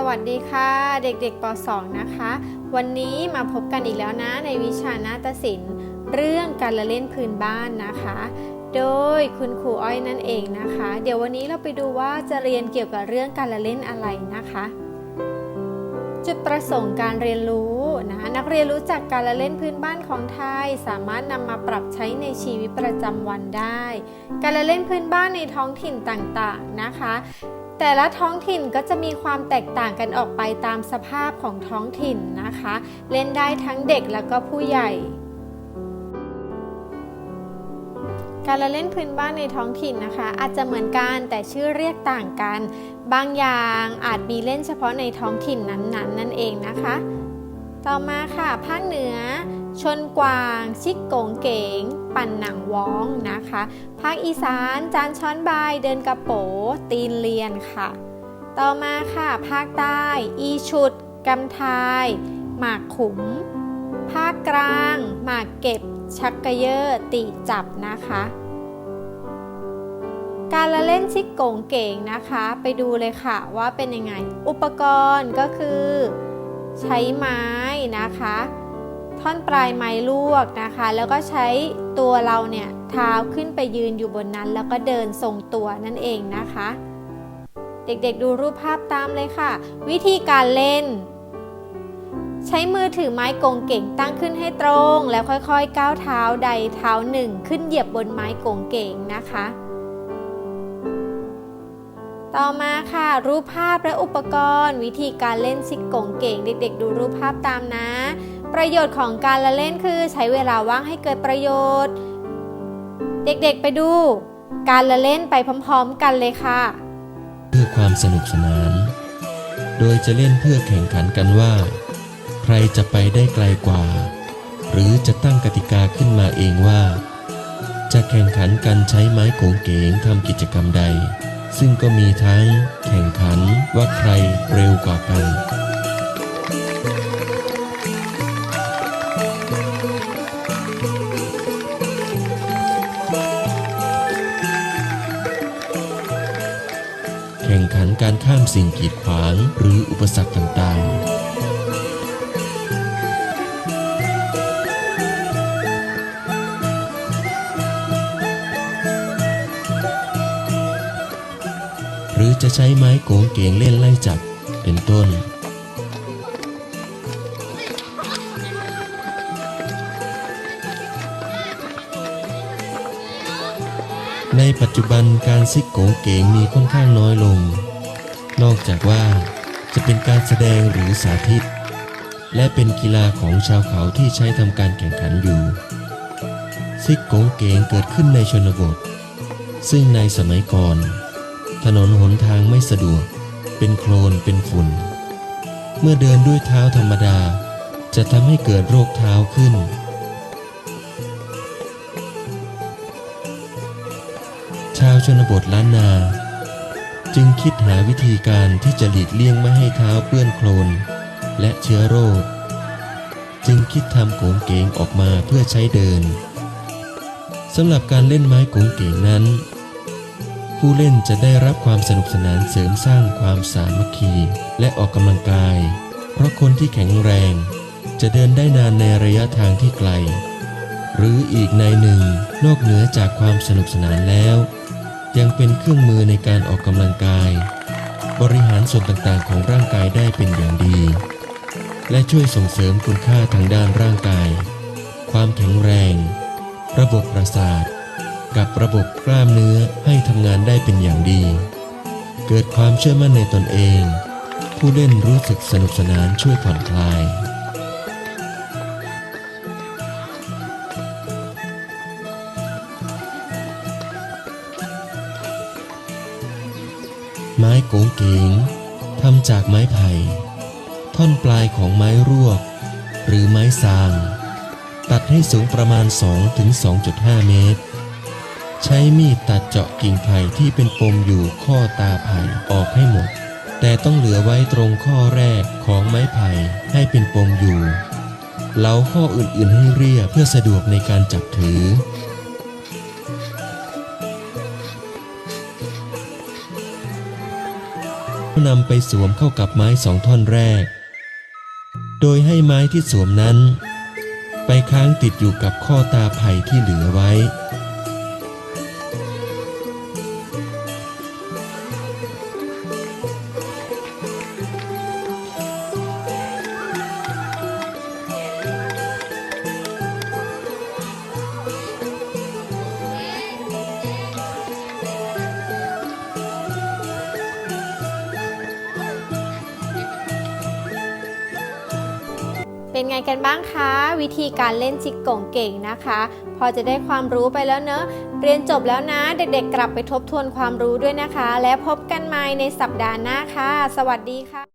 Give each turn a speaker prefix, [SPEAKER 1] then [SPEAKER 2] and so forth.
[SPEAKER 1] สวัสดีค่ะเด็กๆป .2 นะคะ วันนี้มาพบกันอีกแล้วนะในวิชานาฏศิลป์ เรื่องการละเล่นพื้นบ้านนะคะ โดยคุณครูอ้อยนั่นเองนะคะ เดี๋ยววันนี้เราไปดูว่าจะเรียนเกี่ยวกับเรื่องการละเล่นอะไรนะคะ จุดประสงค์การเรียนรู้นะนักเรียนรู้จักการละเล่นพื้นบ้านของไทย สามารถนำมาปรับใช้ในชีวิตประจำวันได้ การละเล่นพื้นบ้านในท้องถิ่นต่างๆนะคะ แต่ละท้องถิ่นก็จะมีความแตกต่างกันออกไปตามสภาพของท้องถิ่นนะคะ เล่นได้ทั้งเด็กแล้วก็ผู้ใหญ่ การละเล่นพื้นบ้านในท้องถิ่นนะคะ อาจจะเหมือนกันแต่ชื่อเรียกต่างกัน บางอย่างอาจมีเล่นเฉพาะในท้องถิ่นนั้นๆนนนั่นเองนะคะ ต่อมาค่ะภาคเหนือ ชนกวาง ชิกโกงเก๋ง ปั่นหนังว้องนะคะ ภาคอีสาน จานช้อนใบเดินกระโป ตีนเลียนค่ะ ต่อมาค่ะ ภาคใต้ อีชุดกำทาย หมากขุม ภาคกลาง หมากเก็บ ชักกระเยอตีจับนะคะการละเล่นชิกโกงเก๋งนะคะ ไปดูเลยค่ะว่าเป็นยังไง อุปกรณ์ก็คือ ใช้ไม้นะคะ ท่อนปลายไม้ลวกนะคะ แล้วก็ใช้ตัวเราเนี่ยเท้าขึ้นไปยืนอยู่บนนั้น แล้วก็เดินทรงตัวนั่นเองนะคะ เด็กๆดูรูปภาพตามเลยค่ะ วิธีการเล่น ใช้มือถือไม้กงเก่งตั้งขึ้นให้ตรง แล้วค่อยๆ ก้าวเท้าใดเท้าหนึ่ง ขึ้นเหยียบบนไม้กงเก่งนะคะ ต่อมาค่ะ รูปภาพและอุปกรณ์ วิธีการเล่นซิกกงเก่ง เด็กๆ ดูรูปภาพตามนะ ประโยชน์ของการละเล่นคือใช้เวลาว่างให้เกิดประโยชน์ เด็กๆไปดู การละเล่นไปพร้อมๆกันเลยค่ะ
[SPEAKER 2] เพื่อความสนุกสนาน โดยจะเล่นเพื่อแข่งขันกันว่า ใครจะไปได้ไกลกว่า หรือจะตั้งกติกาขึ้นมาเองว่า จะแข่งขันกันใช้ไม้โกงเก๋งทำกิจกรรมใด ซึ่งก็มีทั้งแข่งขันว่าใครเร็วกว่ากัน แข่งขันการข้ามสิ่งกีดขวางหรืออุปสรรคต่างๆ รือจะใช้ไม้โกงเกงเล่นไล่จับเป็นต้น ในปัจจุบันการซิกโกงเก๋งมีค่อนข้างน้อยลง นอกจากว่าจะเป็นการแสดงหรือสาธิต และเป็นกีฬาของชาวเขาที่ใช้ทำการแข่งขันอยู่ซิกโกงเก๋งเกิดขึ้นในชนบท ซึ่งในสมัยก่อน ถนนหนทางไม่สะดวก เป็นโคลนเป็นฝุ่น เมื่อเดินด้วยเท้าธรรมดา จะทำให้เกิดโรคเท้าขึ้น ชาวชนบทล้านนา จึงคิดหาวิธีการที่จะหลีกเลี่ยงไม่ให้เท้าเปื้อนโคลน และเชื้อโรค จึงคิดทำโกงเกงออกมาเพื่อใช้เดินสำหรับการเล่นไม้โกงเกงนั้น ผู้เล่นจะได้รับความสนุกสนานเสริมสร้างความสามัคคี และออกกำลังกาย เพราะคนที่แข็งแรง จะเดินได้นานในระยะทางที่ไกล หรืออีกในหนึ่ง นอกเหนือจากความสนุกสนานแล้ว ยังเป็นเครื่องมือในการออกกำลังกาย บริหารส่วนต่างๆ ของร่างกายได้เป็นอย่างดี และช่วยส่งเสริมคุณค่าทางด้านร่างกาย ความแข็งแรง ระบบประสาท กับระบบกล้ามเนื้อให้ทำงานได้เป็นอย่างดี เกิดความเชื่อมั่นในตนเอง ผู้เล่นรู้สึกสนุกสนานช่วยผ่อนคลาย ไม้โกงเกงทำจากไม้ไผ่ ท่อนปลายของไม้รวก หรือไม้ซาง ตัดให้สูงประมาณ 2-2.5 เมตร ใช้มีดตัดเจาะกิ่งไผ่ที่เป็นปมอยู่ข้อตาไผ่ออกให้หมด แต่ต้องเหลือไว้ตรงข้อแรกของไม้ไผ่ให้เป็นปมอยู่เหลาข้ออื่นๆให้เรียบเพื่อสะดวกในการจับถือ นำไปสวมเข้ากับไม้สองท่อนแรก โดยให้ไม้ที่สวมนั้น ไปค้างติดอยู่กับข้อตาไผ่ที่เหลือไว้
[SPEAKER 1] เป็นไงกันบ้างคะ วิธีการเล่นจิกโกงเก่งนะคะ พอจะได้ความรู้ไปแล้วเนอะ เรียนจบแล้วนะ เด็กๆกลับไปทบทวนความรู้ด้วยนะคะ แล้วพบกันใหม่ในสัปดาห์หน้าค่ะ สวัสดีค่ะ